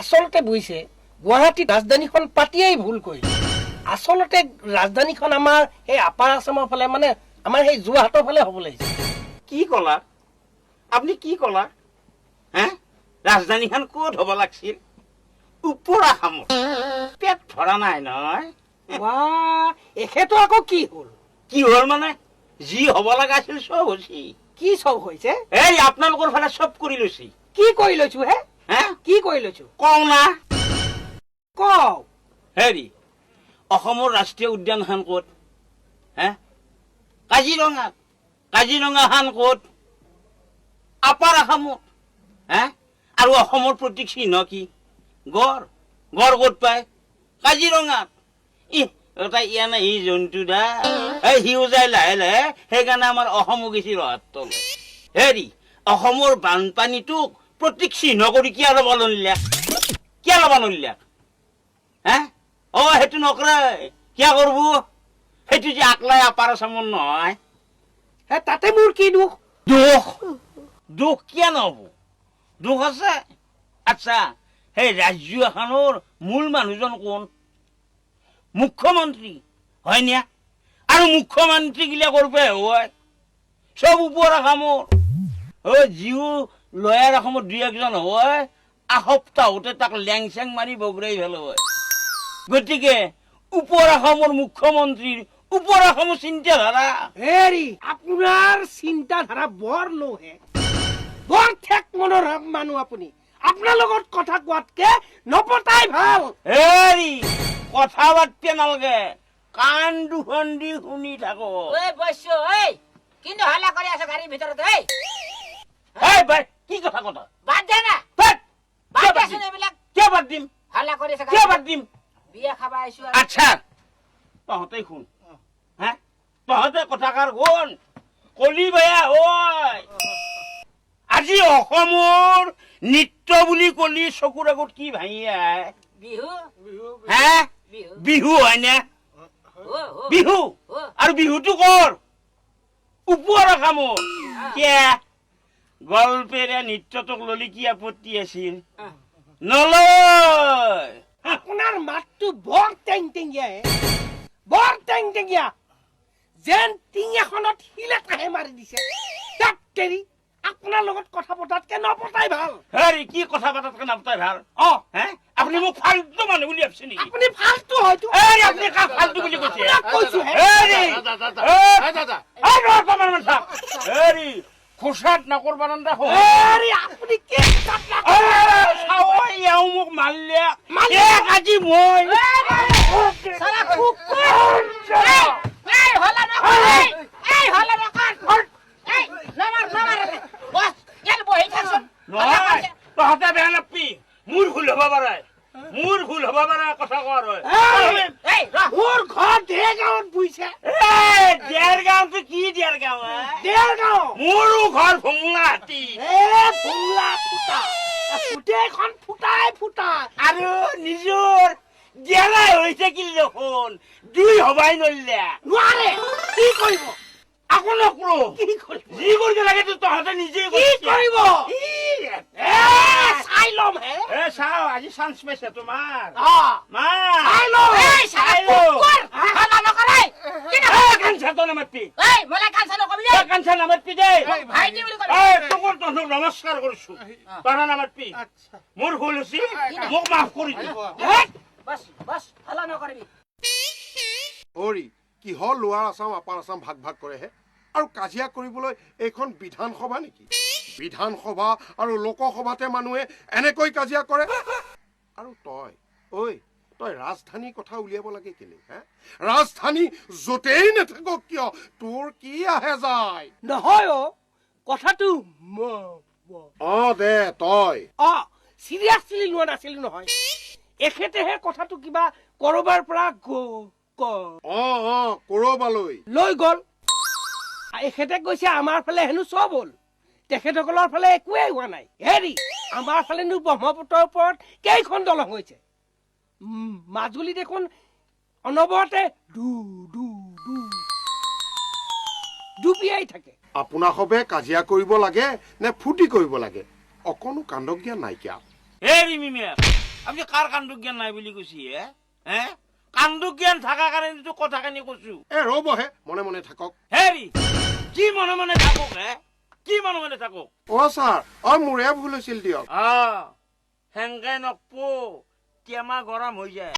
আচলতে বুজিছে গুৱাহাটীত ৰাজধানীখন পাতিয়েই ভুল কৰিলে আচলতে ৰাজধানীখন আমাৰ সেই আপাৰ আছামৰ ফালে মানে আমাৰ সেই যোৰহাটৰ ফালে হ'ব লাগিছে। কি কলা? আপুনি কি কলা? হে? ৰাজধানীখন ক'ত হ'ব লাগছিল? ওপৰ আসামত। পেট ভৰা নাই নহয়। এখেতো আকৌ কি হ'ল? কি হ'ল মানে? যি হ'ব লগা আছিল চব হৈছে। কি চব হৈছে? এই আপোনালোকৰ ফালে চব কৰি লৈছে। কি কৰি লৈছো হে? হে কি কৰি লৈছো কওঁ না। কওঁ। হেৰি অসমৰ ৰাষ্ট্ৰীয় উদ্যানখন ক'ত? হে? কাজিৰঙা কাজিৰঙাখন ক'ত? আপাৰ আসামত। হে? আৰু অসমৰ প্ৰতীক চিহ্ন কি? গড়। গড় ক'ত পায়? কাজিৰঙাত। ই এটা ইয়া নাই সি জন্তু দা। এই সিও যায় লাহে লাহে সেইকাৰণে আমাৰ অসমো গেছি ৰহাত তলে। হেৰি অসমৰ বানপানীটোক প্ৰতীক চিহ্ন কৰি কিয় ল'ব নলিয়া কিয় ল'ব নলিয়া হে অ সেইটো নকৰে কিয় কৰব সেইটো যে আকলাই আপাৰ আছামৰ নহয় হে তাতে মোৰ কি দুখ? দুখ? দুখ কিয় নহব দুখ আছে? আচ্ছা সেই ৰাজ্য এখনৰ মূল মানুহজন কোন? মুখ্যমন্ত্ৰী হয় নে? আৰু মুখ্যমন্ত্ৰী গিলা কৰিব হয়? চব ওপৰ অসমৰ অ যিও লয়াৰ অসমত দুই একজন হয় আসপ্তাহতে তাক লেং চেং মাৰি বগৰাই ভালো হয়। গতিকে ওপৰ অসমৰ মুখ্যমন্ত্ৰীৰ ওপৰ অসমৰ চিন্তাধাৰা হেৰি আপোনাৰ চিন্তাধাৰা বৰ ল' হে বৰ ঠেক মনৰ মানুহ আপুনি। আপোনাৰ লগত কথা কোৱাতকে নপতাই ভালো। হেৰি কথা পাতিব নালাগে। কাণ দুখন দি শুনি থাকো ঐ বৈশ্য ঐ! কিন্তু হাল্লা কৰি আছ গাড়ীৰ ভিতৰত ঐ! এই বাই কি কথা কথা বাদ দে না। বাদ! কিয় বাদ দেচোন দিম? বাদ দিম? কৰি আছ কিয় বাদ দিম? বিয়া খাব আৰু। আচ্ছা। তহঁতে শুন। হা? তহঁতে কথাষাৰ শুন। কলি বেয়া ঐ আজি অসমৰ নৃত্য বুলি কলি চকুৰ আগত কি ভাঙি আহে? বিহু। হে? বিহু। হয়নে? বিহু? আৰু বিহুটো কৰ? ওপৰ অসমৰ কিয়? গল্পেৰে নৃত্যটোক ললি কি আপত্তি আছিল। নলয়! আপোনাৰ মাতটো বৰ টেং টেঙীয়া হে। বৰ টেং টেঙীয়া যেন টিং এখনত শিল এটাহে মাৰি দিছে। তাক তেৰি আপোনাৰ লগত কথা পতাতকে নপতাই ভালো। হেৰি কি কথা পাতাতকে নাপতাই ভালো? অ। হে? আপুনি মোক ফাল্টু মানুহ বুলি ভাবছে নেকি? আপুনি ফাল্টু হয়তো। হেৰি আপুনি কাক ফাল্টু বুলি কৈছে? কৈছো হে হেৰি! মান। হেৰি! খোচাত নকৰবা নান্দা হো হেৰি আপুনি কি মোক মাৰিলে এক আজি মই চালা কুকুৰ এই, হল্লা নকৰ, এই, হল্লা নকৰ। এই, ইয়াত বহি থাকচোন। হল্লা নহয় কৰিছে। তহঁতে বেয়া নাপবি মোৰ ভুল হ'ব পাৰে মোৰ ভুল হ'ব পাৰে কথা হয় এই, ৰ। দেৰগাঁৱত বুইছে। এই, কি দেৰগাঁও দেৰগাঁও মোৰো ঘৰ ভোমলা এ ফুটা। গোটেইখন ফুটাই ফুটা আৰু নিজৰ দেৰাই হৈ থাকিল দেখোন দুই হবাই নলিয়া নোৱাৰে। কি কৰিব? আকৌ নকৰো কি কৰিব? যি কৰিব লাগে তহঁতে নিজে কি কৰিব? এ চাই ল'ম হে। এ চাও আজি চান্স পাইছে তোমাৰ। মা। চাই ল'ম এই, চালা চাই লওঁ। কুকুৰ। হল্লা নকৰ, এই। কি এ, নকৰ? কাঞ্চাটো নামাতবি এই, মোলৈ কাঞ্চা নকবি এ, দেই। কাঞ্চা নামাতবি দেই ভাইটি বুলি কবি। এ, তোকৰ তহঁতক নমস্কাৰ কৰিছো তহঁতে নামাতবি মোৰ ভুল হৈছে মোক মাফ কৰি দি হে? বছ, বছ, হল্লা নকৰিবি। হৰি কিহৰ লোৱাৰ আছাম আপাৰ আছাম ভাগ ভাগ কৰেহে? আৰু কাজিয়া কৰিবলৈ এইখন বিধানসভা নেকি? বিধানসভা আৰু লোকসভাতে মানুহে এনেকৈ কাজিয়া কৰে। আৰু তই ঐ তই ৰাজধানীৰ কথা উলিয়াব লাগে কেলে হে? ৰাজধানী য'তেই নাথাকক কিয় তোৰ কি আহে যায়? নহয় অ কথাটো অ দে তই। অ চিৰিয়াছলি লোৱা নাছিলো নহয়। এখেতেহে কথাটো কিবা কৰবাৰ পৰা অ অ কৰবালৈ। লৈ গল। এখেতে কৈছে আমাৰ ফালে হেনো চব হ'ল। তেখেতসকলৰ ফালে একোৱেই হোৱা নাই। হেৰি আমাৰ ফালেনো ব্ৰহ্মপুত্ৰৰ ওপৰত কেইখন দলং হৈছে? মাজুলী দেখোন অনবৰতে ডু ডু ডু। ডুবিয়াই থাকে। আপোনাৰ সবে কাজিয়া কৰিব লাগে নে ফূৰ্তি কৰিব লাগে? অকণো কাণ্ড জ্ঞান নাইকিয়া এই ৰিমিমিয়া আপুনি কাৰ কাণ্ড জ্ঞান নাই বুলি কৈছে হে? হে? কাণ্ড জ্ঞান থকা কাৰণেতো কথাখিনি কৈছো। এ ৰ'বহে মনে মনে থাকক। হেৰি কি মনে মনে থাকক হে? কি মনে মনে থাকক? অ ছাৰ অ মোৰে ভুল হৈছিল দিয়ক। আহ সেংকে নকপো টেমা গৰম হৈ যায়।